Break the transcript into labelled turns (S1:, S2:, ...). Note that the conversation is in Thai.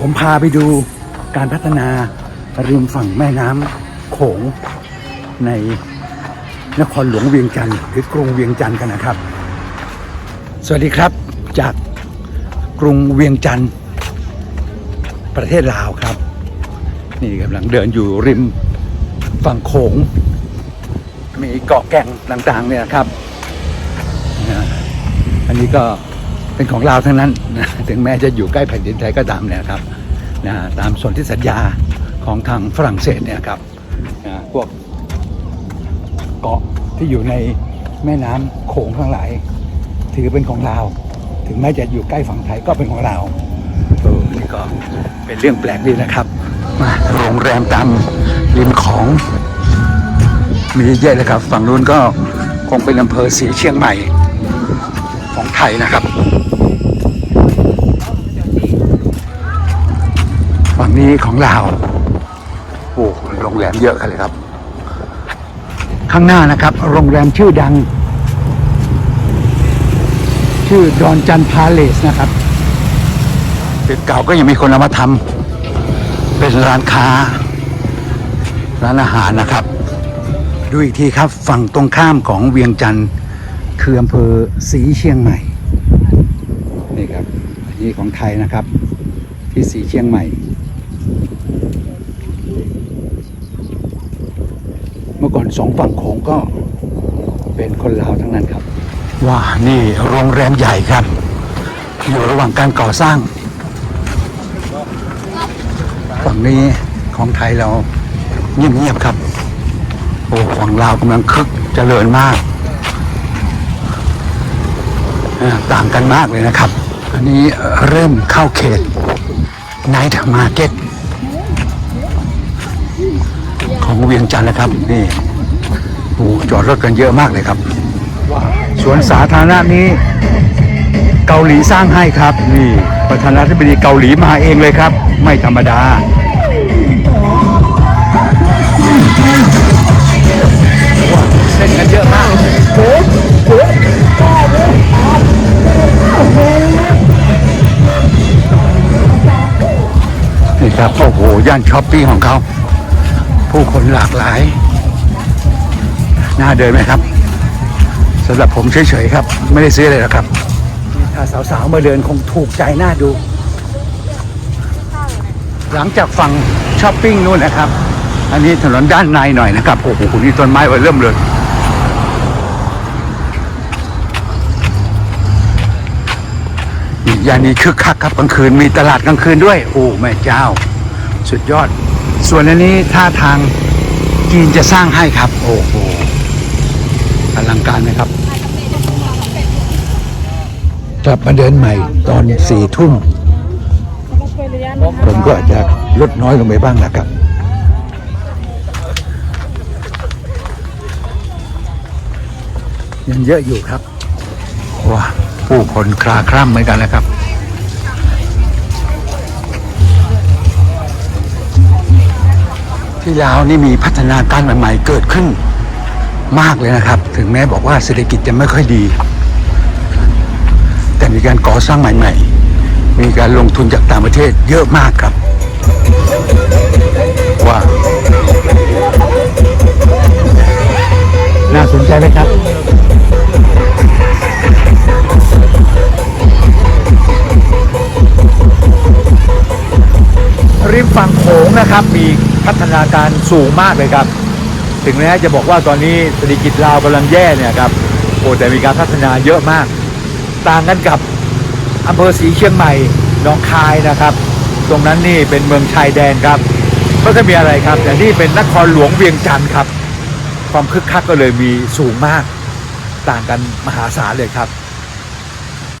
S1: ผมพาไปดูการพัฒนาริมฝั่งแม่น้ำโขงในนครหลวงเวียงจันทร์หรือกรุงเวียงจันทร์กันนะครับ สวัสดีครับจากกรุงเวียงจันทร์ประเทศลาวครับ นี่กำลังเดินอยู่ริมฝั่งโขง มีเกาะแก่งต่างๆเนี่ยครับ อันนี้ก็ เป็นของลาวทั้งนั้นนะถึงแม้จะอยู่ใกล้แผ่นดินไทยก็ตามเนี่ยครับนะตามสนธิสัญญาของทางฝรั่งเศสเนี่ยครับนะพวกเกาะที่อยู่ในแม่น้ำโขงทั้งหลาย ถือเป็นของลาวถึงแม้จะอยู่ใกล้ฝั่งไทยก็เป็นของลาวเออนี่ก็เป็นเรื่องแปลกดีนะครับมาโรงแรมตามริมของมีเยอะเลยครับ ฝั่งนู้นก็คงเป็นอำเภอสีเชียงใหม่ของไทยนะครับ ฝั่ง นี้ของลาวโอ้โรงแรมเยอะกันเลยครับ ข้างหน้านะครับ โรงแรมชื่อดัง ชื่อดอนจันพาเลสนะครับตึกเก่าก็ยังมีคนเอามาทำเป็นร้านค้า ร้านอาหารนะครับ ดูอีกทีครับฝั่งตรงข้ามของเวียงจันทร์คืออำเภอศรีเชียงใหม่นี่ครับอันนี้ของไทยนะครับ ที่ศรีเชียงใหม่ เมื่อก่อนสองฝั่งโขงก็เป็นคนลาวทั้งนั้นครับว้านี่โรงแรมใหญ่ครับ อยู่ระหว่างการก่อสร้าง ฝั่งนี้ของไทยเราเงียบๆครับ โอ้ฝั่งลาวกำลังคึกเจริญมากอ่าต่างกันมากเลยนะครับ อันนี้เริ่มเข้าเขตไนท์มาร์เก็ต ของเวียงจันทร์นะครับ นี่โอ้จอดรถกันเยอะมากเลยครับ สวนสาธารณะนี้ เกาหลีสร้างให้ครับ นี่ประธานาธิบดีเกาหลีมาเองเลยครับ ไม่ธรรมดาเส้นกันเยอะมากนี่ครับโอ้โหย่านช้อปปิ้งของเขา ผู้คนหลากหลาย น่าเดินไหมครับสำหรับผมเฉยๆครับ ไม่ได้ซื้ออะไรหรอกครับ ถ้าสาวๆมาเดินคงถูกใจน่าดู หลังจากฝั่งช้อปปิ้งนู่นนะครับ อันนี้ถนนด้านในหน่อยนะครับ โอ้โหนี่ต้นไม้ไวเริ่มเลยยานนี้คึกคักครับกลางคืนมีตลาดกลางคืนด้วย โอ้แม่เจ้า สุดยอด ส่วนอันนี้ท่าทางจีนจะสร้างให้ครับ โอ้โหอลังการไหมครับ กลับมาเดินใหม่ตอนสี่ทุ่ม ผมก็อาจจะลดน้อยลงไปบ้างนะครับ ยังเยอะอยู่ครับ ว้าผู้คนคลาคล่ำเหมือนกันนะครับ ที่ลาวนี่มีพัฒนาการใหม่ๆเกิดขึ้นมากเลยนะครับ ถึงแม้บอกว่าเศรษฐกิจจะไม่ค่อยดี แต่มีการก่อสร้างใหม่ ๆ มีการลงทุนจากต่างประเทศเยอะมากครับ ว่า น่าสนใจไหมครับ
S2: ริมฝั่งโขงนะครับมี พัฒนาการสูงมากเลยครับ ถึงแม้จะบอกว่าตอนนี้เศรษฐกิจลาวกำลังแย่เนี่ยครับโอ้แต่มีการพัฒนาเยอะมาก ต่างกันกับอำเภอศรีเชียงใหม่หนองคายนะครับ ตรงนั้นนี่เป็นเมืองชายแดนครับก็จะมีอะไรครับ แต่นี่เป็นนครหลวงเวียงจันทร์ครับ ความคึกคักก็เลยมีสูงมาก ต่างกันมหาศาลเลยครับ